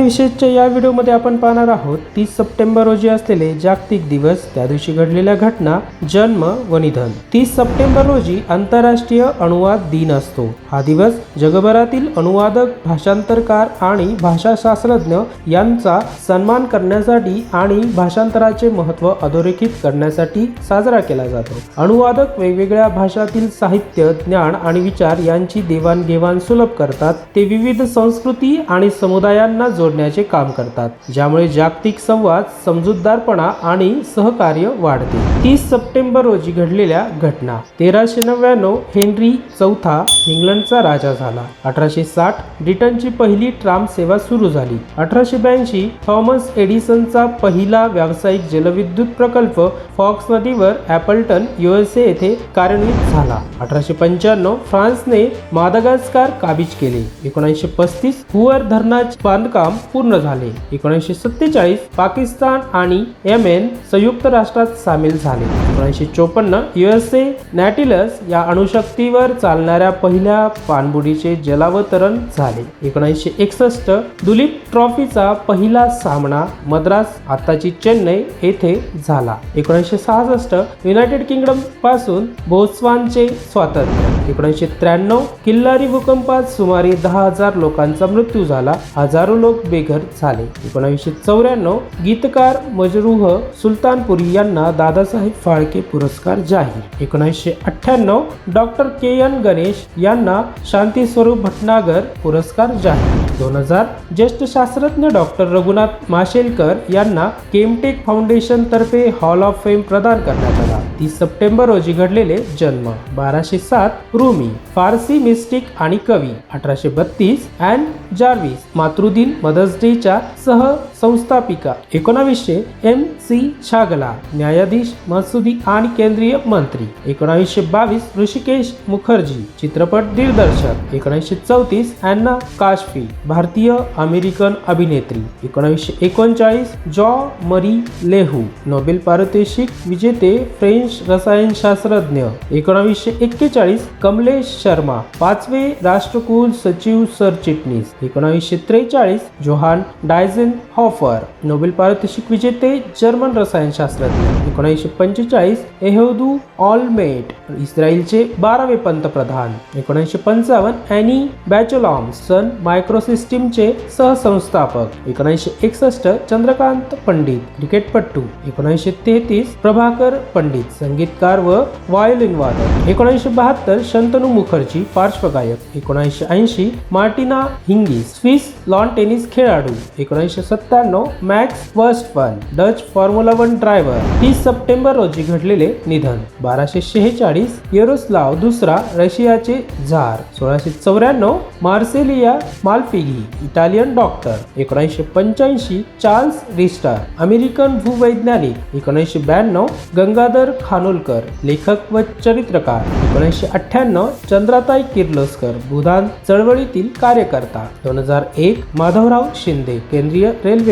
विशेषच्या या व्हिडिओमध्ये आपण पाहणार आहोत तीस सप्टेंबर रोजी असलेले जागतिक दिवस त्या दिवशी घडलेल्या घटना जन्म व निधन. तीस सप्टेंबर रोजी आंतरराष्ट्रीय अनुवाद दिन असतो. हा दिवस जगभरातील अनुवादक भाषांतरकार आणि भाषाशास्त्रज्ञ यांचा सन्मान करण्यासाठी आणि भाषांतराचे महत्त्व अधोरेखित करण्यासाठी साजरा केला जातो. अनुवादक वेगवेगळ्या भाषातील साहित्य ज्ञान आणि विचार यांची देवाणघेवाण सुलभ करतात. ते विविध संस्कृती आणि समुदायांना जोडण्याचे काम करतात ज्यामुळे जागतिक संवाद समजूतदारपणा आणि सहकार्य वाढते. तीस सप्टेंबर रोजी घडलेल्या घटना. तेराशे नव्याण्णव हेनरी चौथा इंग्लंडचा राजा झाला. अठराशे साठ ब्रिटनची पहिली ट्राम सेवा सुरू झाली. अठराशे ब्याऐंशी थॉमस एडिसनचा पहिला व्यावसायिक जलविद्युत प्रकल्प फॉक्स नदीवर ॲपल्टन युएसए येथे कार्यान्वित झाला. अठराशे पंच्याण्णव फ्रान्सने मादागास्कार काबीज केले. एकोणीसशे पस्तीस हुअर धरणाचे बांधकाम पूर्ण झाले. एकोणीसशे सत्तेचाळीस पाकिस्तान आणि येमेन संयुक्त राष्ट्रात सामील झाले. एकोणीसशे चोपन्न युएसए नॅटिलस या अणुशक्तीवर चालणाऱ्या पहिल्या पाणबुडीचे जलावतरण झाले. एकोणीसशे एकसष्ट दुलीप ट्रॉफीचा पहिला सामना मद्रास आताची चेन्नई येथे झाला. एकोणीसशे सहासष्ट युनायटेड किंगडमपासून बोत्सवानचे स्वातंत्र्य. एकोणीसशे त्र्याण्णव किल्लारी भूकंपात सुमारे दहा हजार लोकांचा मृत्यू झाला. हजारो लोक बेघर झाले. एकोणीसशे चौऱ्याण्णव गीतकार मजरूह सुलतानपुरी यांना दादासाहेब फाळके पुरस्कार जाहीर. एकोणीसशे अठ्ठ्याण्णव डॉक्टर के एन गणेश यांना शांती स्वरूप भटनागर पुरस्कार जाहीर. दोन हजार ज्येष्ठ शास्त्रज्ञ डॉक्टर रघुनाथ माशेलकर यांना केमटेक फाउंडेशन तर्फे हॉल ऑफ फेम प्रदान करण्यात आला. तीस सप्टेंबर रोजी घडलेले जन्म. बाराशे सात रूमी फारसी मिस्टिक आणि कवी. अठराशे बत्तीस अँड जार्विस मातृदिन मदर्स डेच्या सह संस्थापिका. एकोणावीसशे एम सी छागला न्यायाधीश महसुदी आणि केंद्रीय मंत्री. एकोणावीसशे बावीस ऋषिकेश मुखर्जी चित्रपट दिग्दर्शक. एकोणीसशे चौतीस अँना काशफी भारतीय अमेरिकन अभिनेत्री. एकोणीसशे एकोणचाळीस जॉ मरी लेहू नोबेल पारितोषिक विजेते फ्रेंच रसायनशास्त्रज्ञ. एकोणावीसशे एक्केचाळीस कमलेश शर्मा पाचवे राष्ट्रकुल सचिव सरचिटणीस एकोणावीसशे त्रेचाळीस Johann Deisenhofer Nobel पारितोषिक विजेते जर्मन रसायनशास्त्रज्ञ. एकोणीसशे पंचेचाळीस एहोदू ऑलमेट इस्रायलचे बारावे पंतप्रधान. एकोणीसशे पंचावन्न अॅनी बॅचलॉम सन मायक्रोसिस्टीमचे सहसंस्थापक. एकोणीसशे एकसष्ट चंद्रकांत पंडित क्रिकेटपट्टू एकोणीसशे तेहतीस प्रभाकर पंडित संगीतकार व व्हायोलिन वादक. एकोणीसशे बहात्तर शंतनू मुखर्जी पार्श्वगायक. एकोणीसशे ऐंशी Martina Hingis Swiss lawn tennis खेळाडू. एकोणीसशे मित्रांनो Max first one Dutch formula one driver तीस सप्टेंबर रोजी घडलेले निधन. बाराशे शेहेचाळीस येरोस्लाव दुसरा रशियाचे झार. सोळाशे चौऱ्याण्णव मार्सेलिया माल्फिगी इटालियन डॉक्टर एकोणीसशे पंच्याऐंशी चार्ल्स रिस्टर अमेरिकन भूवैज्ञानिक. एकोणीसशे ब्याण्णव गंगाधर खानोलकर लेखक व चरित्रकार. एकोणीसशे अठ्ठ्याण्णव चंद्राताई किर्लोस्कर भूदान चळवळीतील कार्यकर्ता. दोन हजार एक माधवराव शिंदे केंद्रीय रेल्वे